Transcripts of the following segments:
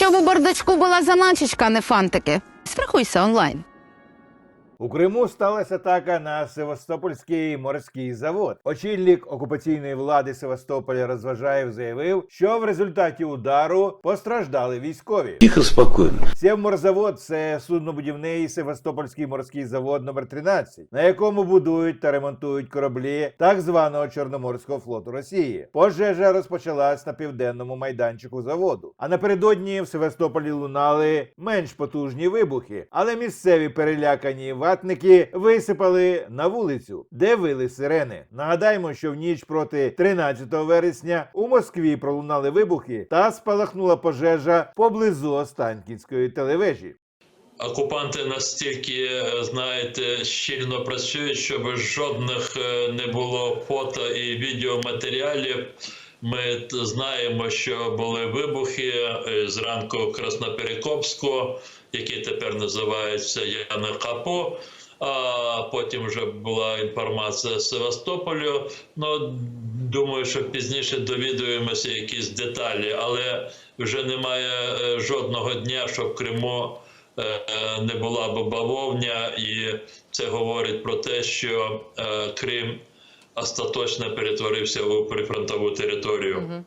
Щоб у бардачку була заначечка, а не фантики. Спрахуйся онлайн. У Криму сталася атака на Севастопольський морський завод. Очільник окупаційної влади Севастополя Розважаєв заявив, що в результаті удару постраждали військові. Тихо, спокойно. Севморзавод це суднобудівний Севастопольський морський завод номер 13 на якому будують та ремонтують кораблі так званого Чорноморського флоту Росії. Пожежа розпочалась на південному майданчику заводу. А напередодні в Севастополі лунали менш потужні вибухи, але місцеві перелякані ватники висипали на вулицю, де вили сирени. Нагадаємо, що в ніч проти 13 вересня у Москві пролунали вибухи та спалахнула пожежа поблизу Останкінської телевежі. Окупанти настільки, е, знаєте, щільно працюють, щоб жодних е, не було фото і відеоматеріалів. Ми знаємо, що були вибухи е, зранку Красноперекопську, який тепер називається Янакапо. А потім вже була інформація з Севастополю. Ну думаю, що пізніше довідуємося якісь деталі, але вже немає е, жодного дня, що в Криму е, не була б бавовня, і це говорить про те, що Крим остаточно перетворився у прифронтову територію. Е,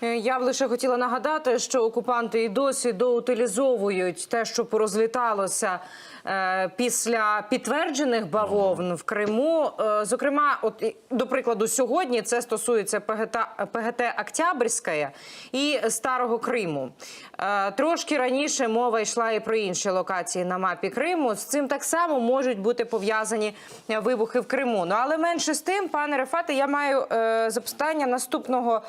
Я б лише хотіла нагадати, що окупанти і досі доутилізовують те, що порозліталося е, після підтверджених бавовн в Криму. Е, зокрема, от до прикладу, сьогодні це стосується ПГТ, ПГТ Октябрьська і Старого Криму. Е, трошки раніше мова йшла і про інші локації на мапі Криму. З цим так само можуть бути пов'язані е, вибухи в Криму. Ну але менше з тим, пане Рефате, я маю е, запитання наступного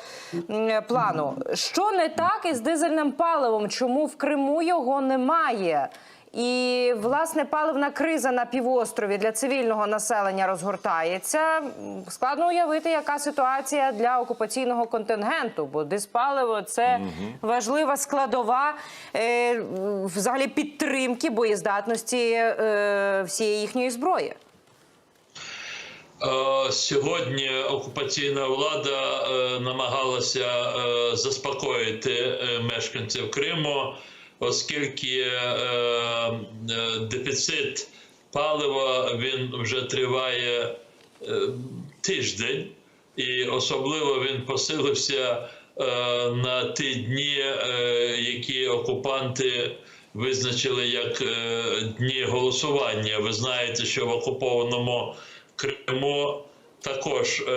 м, плану. Що не так із дизельним паливом? Чому в Криму його немає? І власне паливна криза на півострові для цивільного населення розгортається. Складно уявити, яка ситуація для окупаційного контингенту, бо диспаливо це важлива складова е, взагалі підтримки боєздатності е, всієї їхньої зброї. Е, Сьогодні окупаційна влада е, намагалася е, заспокоїти мешканців Криму, оскільки дефіцит палива він вже триває тиждень, і особливо він посилився на ті дні, які окупанти визначили як дні голосування. Ви знаєте, що в окупованому Криму також е,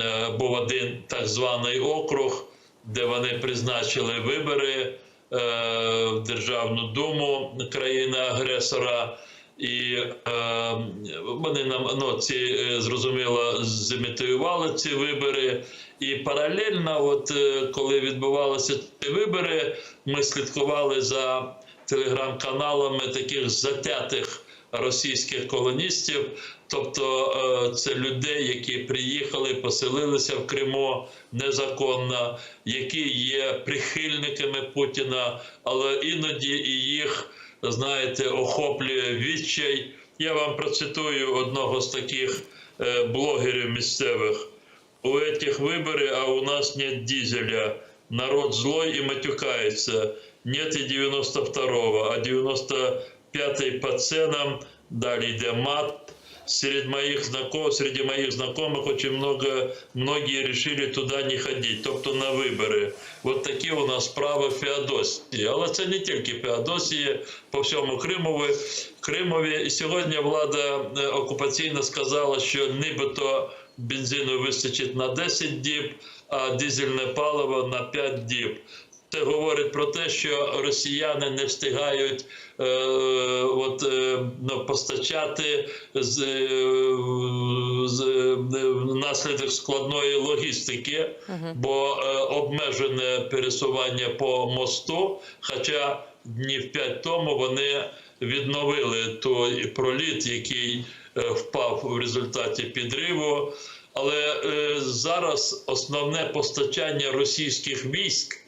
е, був один так званий округ, де вони призначили вибори е, в Державну Думу країни-агресора. І е, вони нам ну, ці е, зрозуміло зімітуювали ці вибори. І паралельно, от е, коли відбувалися ці вибори, ми слідкували за телеграм-каналами таких затятих російських колоністів, тобто е, це людей, які приїхали, поселилися в Криму незаконно, які є прихильниками Путіна, але іноді і їх, знаєте, охоплює відчай. Я вам процитую одного з таких е, блогерів місцевих. У этих выборы, а у нас нет дизеля. Народ злой и матюкается. Нет и 92-го, а 95-й по ценам. Далее йде мат. Среди моих знакомых, среди моих знакомых очень много, многие решили туда не ходить, тобто на вибори. От такі у нас справи в Феодосії. Але це не тільки Феодосії, по всьому Кримові. Кримові. І сьогодні влада е, окупаційна сказала, що нібито бензину вистачить на 10 діб, а дизельне паливо на 5 діб. Це говорить про те, що росіяни не встигають е, от, е, ну, постачати з, е, з е, внаслідок складної логістики, бо е, обмежене пересування по мосту. Хоча днів п'ять тому вони відновили той проліт, який е, впав в результаті підриву. Але е, зараз основне постачання російських військ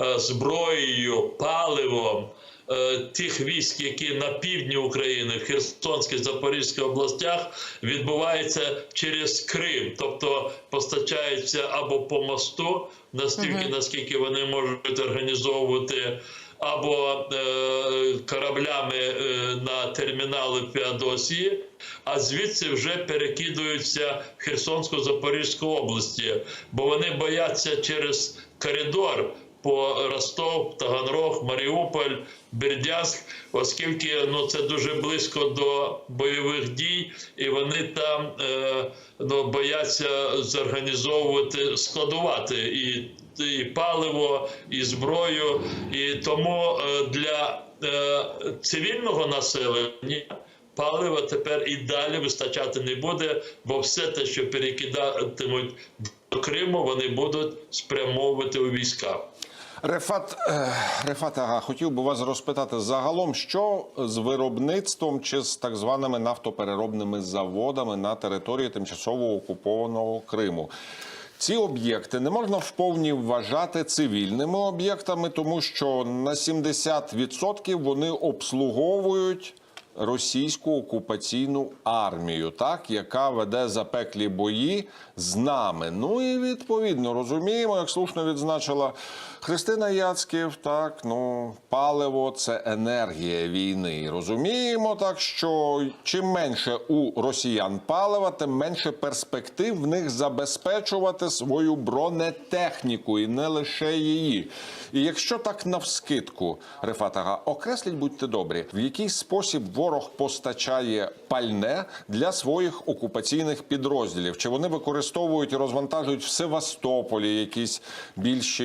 зброєю, паливом е, тих військ, які на півдні України, в Херсонській, Запорізькій областях, відбувається через Крим, тобто постачаються або по мосту, настільки наскільки вони можуть організовувати. Або е, кораблями е, на термінали в Феодосії, а звідси вже перекидуються в Херсонську Запорізьку області, бо вони бояться через коридор по Ростов, Таганрог, Маріуполь, Бердянськ, оскільки ну це дуже близько до бойових дій, і вони там е, ну, бояться зорганізовувати, складувати і, і паливо, і зброю, і тому е, для е, цивільного населення. Палива тепер і далі вистачати не буде, бо все те, що перекидатимуть до Криму, вони будуть спрямовувати у війська. Рефат, е, Рефат Ага, хотів би вас розпитати загалом, що з виробництвом чи з так званими нафтопереробними заводами на території тимчасово окупованого Криму. Ці об'єкти не можна вповні вважати цивільними об'єктами, тому що на 70% вони обслуговують російську окупаційну армію, так яка веде запеклі бої з нами. Ну і відповідно розуміємо, як слушно відзначила Христина Яцьків, так ну паливо це енергія війни. Розуміємо так, що чим менше у росіян палива, тим менше перспектив в них забезпечувати свою бронетехніку і не лише її. І якщо так навскидку, Рефатага, окресліть, будьте добрі, в який спосіб ворог постачає пальне для своїх окупаційних підрозділів? Чи вони використовують і розвантажують в Севастополі якісь більші,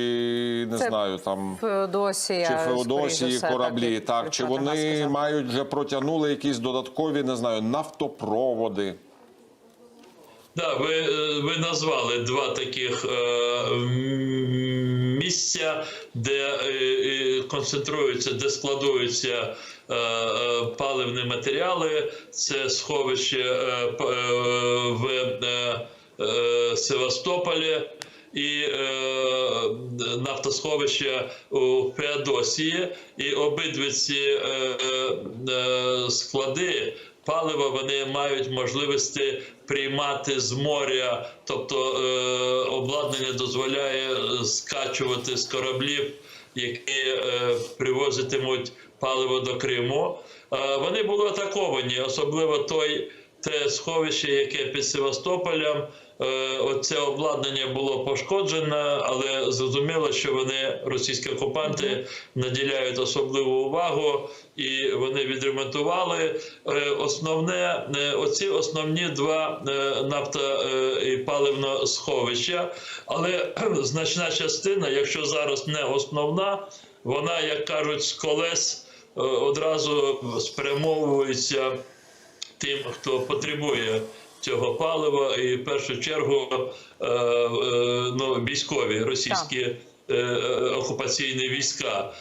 не Це знаю, там Феодосія, чи Феодосії все, кораблі? як Так, чи вони сказав. мають вже протягнули якісь додаткові, не знаю, нафтопроводи? Да, ви, е, ви назвали два таких е, місця, де е, е, концентруються, де складуються е, паливні матеріали. Це сховище в Севастополі. І е, нафтосховища у Феодосії, і обидві ці склади палива вони мають можливості приймати з моря, тобто е, обладнання дозволяє скачувати з кораблів, які е, привозитимуть паливо до Криму. Е, вони були атаковані, особливо той те сховище, яке під Севастополем. Е, Оце обладнання було пошкоджено, але зрозуміло, що вони, російські окупанти, наділяють особливу увагу і вони відремонтували. Е, Основне, е, оці основні два нафто і паливно сховища, але значна частина, якщо зараз не основна, вона, як кажуть, з колес одразу спрямовується тим, хто потребує цього палива, і в першу чергу е, е, ну, військові російські е, окупаційні війська.